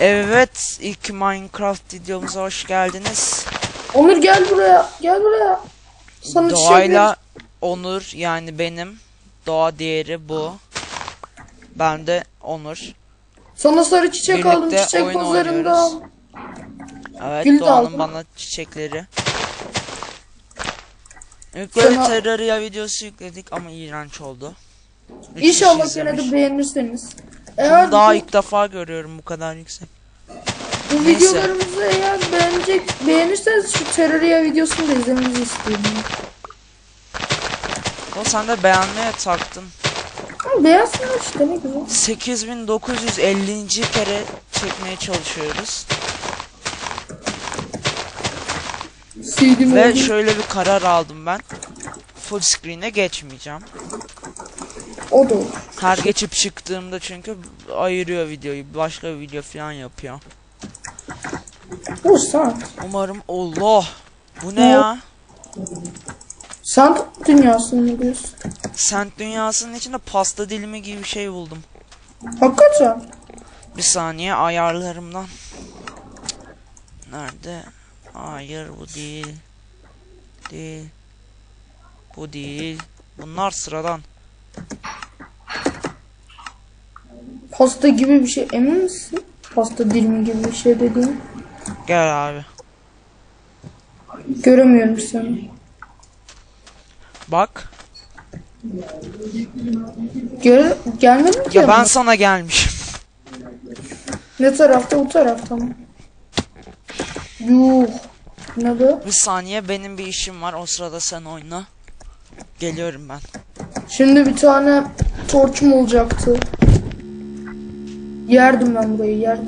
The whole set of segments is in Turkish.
Evet, ilk Minecraft videomuza hoş geldiniz. Onur gel buraya. Gel buraya. Sana çiçek Doğayla Onur yani benim. Doğa diğeri bu. Ben de Onur. Sana sarı çiçek Birlikte aldım çiçek oyun oynuyoruz. Evet, Gül de Doğan'ın aldım. bana çiçekleri. Böyle Sana- Terraria videosu yükledik ama iğrenç oldu. Üç kişi İnşallah izlemiş. gene de beğenirseniz. Bunu Eğer daha bu, ilk defa görüyorum bu kadar yüksek. bu neyse. videolarımızı eğer beğenecek, beğenirseniz şu Terraria videosunu da izlemenizi istiyorum. O sen de beğenmeye taktın. Ama beğensinler işte ne güzel. 8950. kere çekmeye çalışıyoruz. Sevdim Ve oldu. şöyle bir karar aldım ben. Full screen'e geçmeyeceğim. O da olur. Her geçip çıktığımda çünkü ayırıyor videoyu. Başka bir video falan yapıyor. Bu sant. Umarım Allah. Bu ne ya? Sant dünyasını mı diyorsun? Sent dünyasının içinde pasta dilimi gibi bir şey buldum. Hakikaten. Bir saniye ayarlarımdan. Nerede? Hayır bu değil. Değil. Bu değil. Bunlar sıradan. Pasta gibi bir şey emin misin? Pasta dilimi gibi bir şey dediğin. Gel abi. Göremiyorum seni. Bak. Gel gelmedin ki Ya ben yanıma. sana gelmişim. Ne tarafta bu tarafta mı? Yuh. Ne bu? Bir saniye benim bir işim var. O sırada sen oyna. Geliyorum ben. Şimdi bir tane torçum olacaktı. Yerdim ben burayı. Yer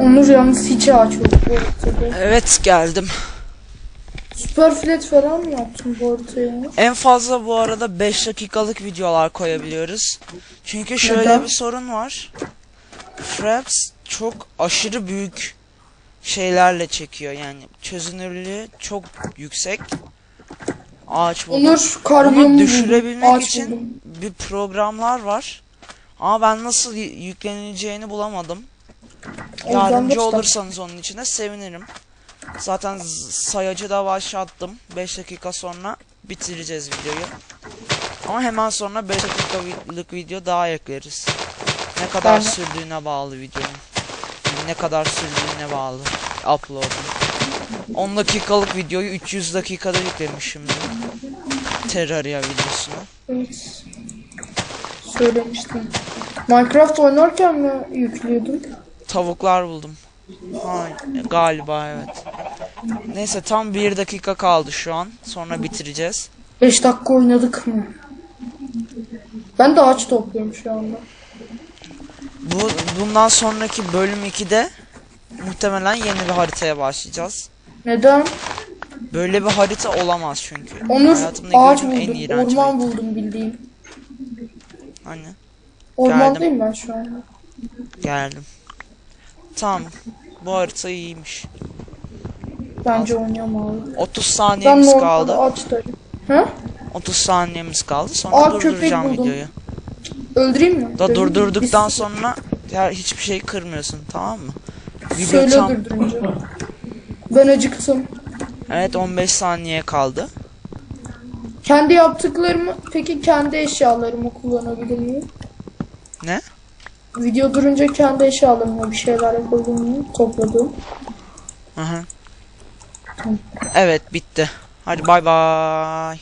Onur yalnız hiç ağaç yok bu haritada. Evet geldim. Süper flat falan mı yaptın bu haritaya? En fazla bu arada 5 dakikalık videolar koyabiliyoruz. Çünkü şöyle Neden? bir sorun var. Fraps çok aşırı büyük şeylerle çekiyor yani çözünürlüğü çok yüksek. Ağaç buldum. Onur karbon düşürebilmek ağaç için buldum. bir programlar var. Ama ben nasıl y- yükleneceğini bulamadım. Yardımcı olursanız onun içine sevinirim. Zaten sayacı da başlattım. 5 dakika sonra bitireceğiz videoyu. Ama hemen sonra 5 dakikalık video daha ekleriz. Ne kadar Ben- sürdüğüne bağlı videonun. Yani ne kadar sürdüğüne bağlı upload'un. 10 dakikalık videoyu 300 dakikada yüklemişim. Terraria videosunu. Evet. Söylemiştim. Minecraft oynarken mi yüklüyordun? Tavuklar buldum. Ha, galiba evet. Neyse tam bir dakika kaldı şu an. Sonra bitireceğiz. 5 dakika oynadık mı? Ben de ağaç topluyorum şu anda. Bu bundan sonraki bölüm 2'de muhtemelen yeni bir haritaya başlayacağız. Neden? Böyle bir harita olamaz çünkü. Onur Hayatımda ağaç en buldum. iğrenç Orman harita. buldum bildiğim. Hani Ormandayım ben şu anda. geldim. Tamam. Bu harita iyiymiş. Bence oynayalım abi. 30 Ben saniyemiz normalde kaldı. Ha? 30 saniyemiz kaldı. Sonra Aa, durduracağım videoyu. Öldüreyim mi? Da Öldüreyim mi? durdurduktan Bir- sonra ya hiçbir şey kırmıyorsun tamam mı? Video Söyle tam durdurunca. Ben acıktım. Evet 15 saniye kaldı. Kendi yaptıklarımı, peki kendi eşyalarımı kullanabilir miyim? Ne? Video durunca kendi eşyalarımla bir şeyler miyim? Topladım. Hı hı. Evet bitti. Hadi bay bay.